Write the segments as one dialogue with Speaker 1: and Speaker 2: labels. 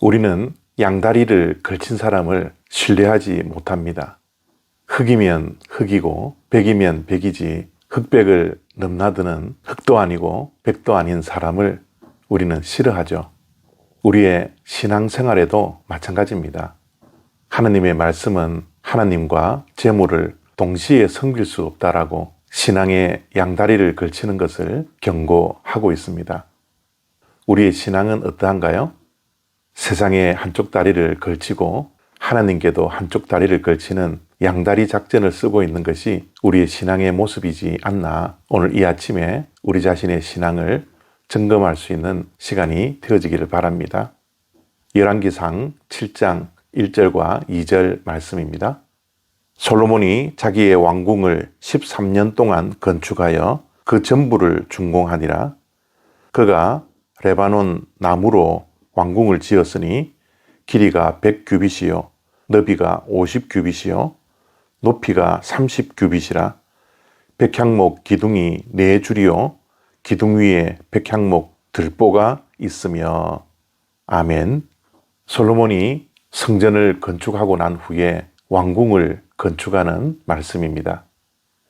Speaker 1: 우리는 양다리를 걸친 사람을 신뢰하지 못합니다. 흑이면 흑이고 백이면 백이지 흑백을 넘나드는 흑도 아니고 백도 아닌 사람을 우리는 싫어하죠. 우리의 신앙생활에도 마찬가지입니다. 하나님의 말씀은 하나님과 재물을 동시에 섬길 수 없다라고 신앙의 양다리를 걸치는 것을 경고하고 있습니다. 우리의 신앙은 어떠한가요? 세상에 한쪽 다리를 걸치고 하나님께도 한쪽 다리를 걸치는 양다리 작전을 쓰고 있는 것이 우리의 신앙의 모습이지 않나 오늘 이 아침에 우리 자신의 신앙을 점검할 수 있는 시간이 되어지기를 바랍니다. 열왕기상 7장 1절과 2절 말씀입니다. 솔로몬이 자기의 왕궁을 13년 동안 건축하여 그 전부를 준공하니라. 그가 레바논 나무로 왕궁을 지었으니 길이가 100규빗이요 너비가 50규빗이요 높이가 30규빗이라 백향목 기둥이 네 줄이요 기둥 위에 백향목 들보가 있으며 아멘. 솔로몬이 성전을 건축하고 난 후에 왕궁을 건축하는 말씀입니다.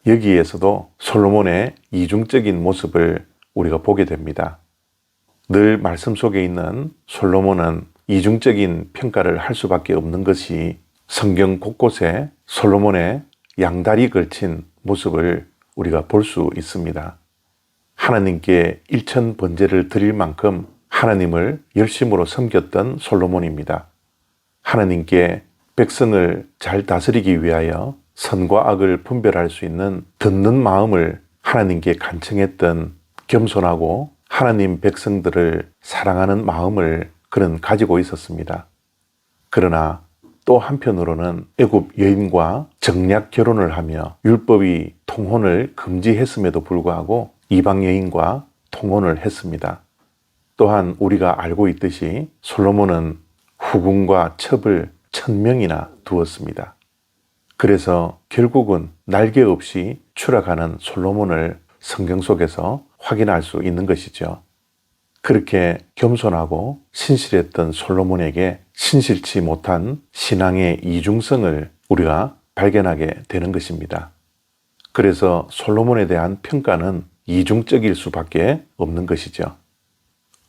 Speaker 1: 여기에서도 솔로몬의 이중적인 모습을 우리가 보게 됩니다. 늘 말씀 속에 있는 솔로몬은 이중적인 평가를 할 수밖에 없는 것이 성경 곳곳에 솔로몬의 양다리 걸친 모습을 우리가 볼 수 있습니다. 하나님께 일천 번제를 드릴 만큼 하나님을 열심으로 섬겼던 솔로몬입니다. 하나님께 백성을 잘 다스리기 위하여 선과 악을 분별할 수 있는 듣는 마음을 하나님께 간청했던 겸손하고 하나님 백성들을 사랑하는 마음을 그는 가지고 있었습니다. 그러나 또 한편으로는 애굽 여인과 정략 결혼을 하며 율법이 통혼을 금지했음에도 불구하고 이방 여인과 통혼을 했습니다. 또한 우리가 알고 있듯이 솔로몬은 후궁과 첩을 천명이나 두었습니다. 그래서 결국은 날개 없이 추락하는 솔로몬을 성경 속에서 확인할 수 있는 것이죠. 그렇게 겸손하고 신실했던 솔로몬에게 신실치 못한 신앙의 이중성을 우리가 발견하게 되는 것입니다. 그래서 솔로몬에 대한 평가는 이중적일 수밖에 없는 것이죠.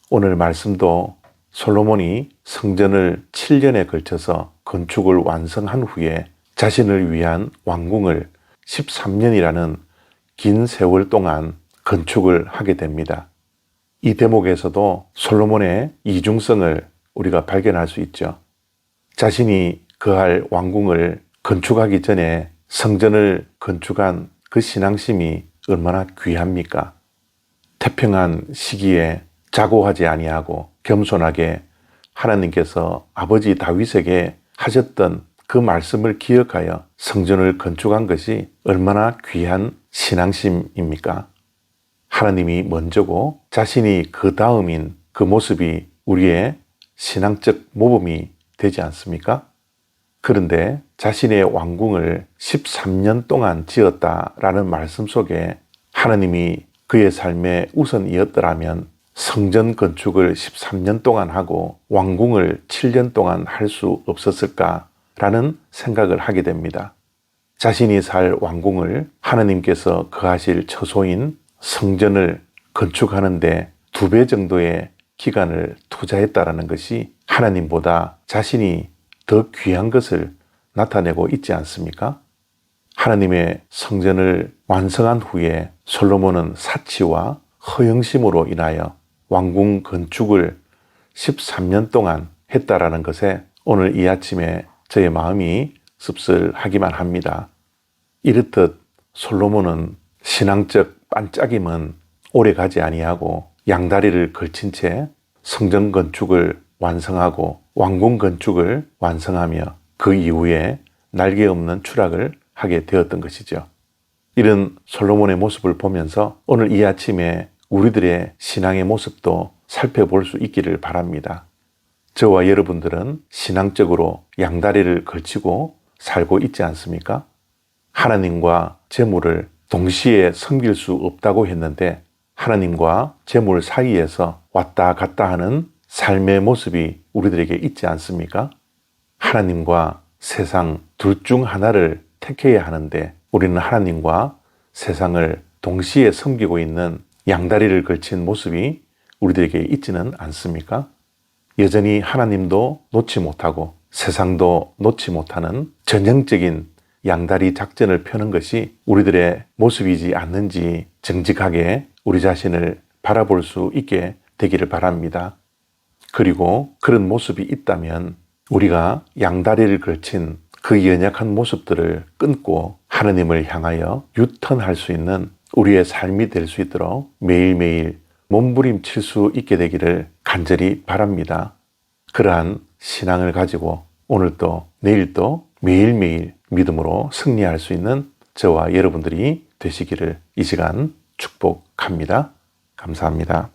Speaker 1: 오늘 말씀도 솔로몬이 성전을 7년에 걸쳐서 건축을 완성한 후에 자신을 위한 왕궁을 13년이라는 긴 세월 동안 건축을 하게 됩니다. 이 대목에서도 솔로몬의 이중성을 우리가 발견할 수 있죠. 자신이 거할 왕궁을 건축하기 전에 성전을 건축한 그 신앙심이 얼마나 귀합니까? 태평한 시기에 자고하지 아니하고 겸손하게 하나님께서 아버지 다윗에게 하셨던 그 말씀을 기억하여 성전을 건축한 것이 얼마나 귀한 신앙심입니까? 하나님이 먼저고 자신이 그 다음인 그 모습이 우리의 신앙적 모범이 되지 않습니까? 그런데 자신의 왕궁을 13년 동안 지었다라는 말씀 속에 하나님이 그의 삶의 우선이었더라면 성전 건축을 13년 동안 하고 왕궁을 7년 동안 할 수 없었을까라는 생각을 하게 됩니다. 자신이 살 왕궁을 하나님께서 거하실 처소인 성전을 건축하는데 두 배 정도의 기간을 투자했다라는 것이 하나님보다 자신이 더 귀한 것을 나타내고 있지 않습니까? 하나님의 성전을 완성한 후에 솔로몬은 사치와 허영심으로 인하여 왕궁 건축을 13년 동안 했다라는 것에 오늘 이 아침에 저의 마음이 씁쓸하기만 합니다. 이렇듯 솔로몬은 신앙적 반짝임은 오래 가지 아니하고 양다리를 걸친 채 성전 건축을 완성하고 왕궁 건축을 완성하며 그 이후에 날개 없는 추락을 하게 되었던 것이죠. 이런 솔로몬의 모습을 보면서 오늘 이 아침에 우리들의 신앙의 모습도 살펴볼 수 있기를 바랍니다. 저와 여러분들은 신앙적으로 양다리를 걸치고 살고 있지 않습니까? 하나님과 재물을 동시에 섬길 수 없다고 했는데 하나님과 재물 사이에서 왔다 갔다 하는 삶의 모습이 우리들에게 있지 않습니까? 하나님과 세상 둘 중 하나를 택해야 하는데 우리는 하나님과 세상을 동시에 섬기고 있는 양다리를 걸친 모습이 우리들에게 있지는 않습니까? 여전히 하나님도 놓지 못하고 세상도 놓지 못하는 전형적인 양다리 작전을 펴는 것이 우리들의 모습이지 않는지 정직하게 우리 자신을 바라볼 수 있게 되기를 바랍니다. 그리고 그런 모습이 있다면 우리가 양다리를 걸친 그 연약한 모습들을 끊고 하느님을 향하여 유턴할 수 있는 우리의 삶이 될 수 있도록 매일매일 몸부림칠 수 있게 되기를 간절히 바랍니다. 그러한 신앙을 가지고 오늘도 내일도 매일매일 믿음으로 승리할 수 있는 저와 여러분들이 되시기를 이 시간 축복합니다. 감사합니다.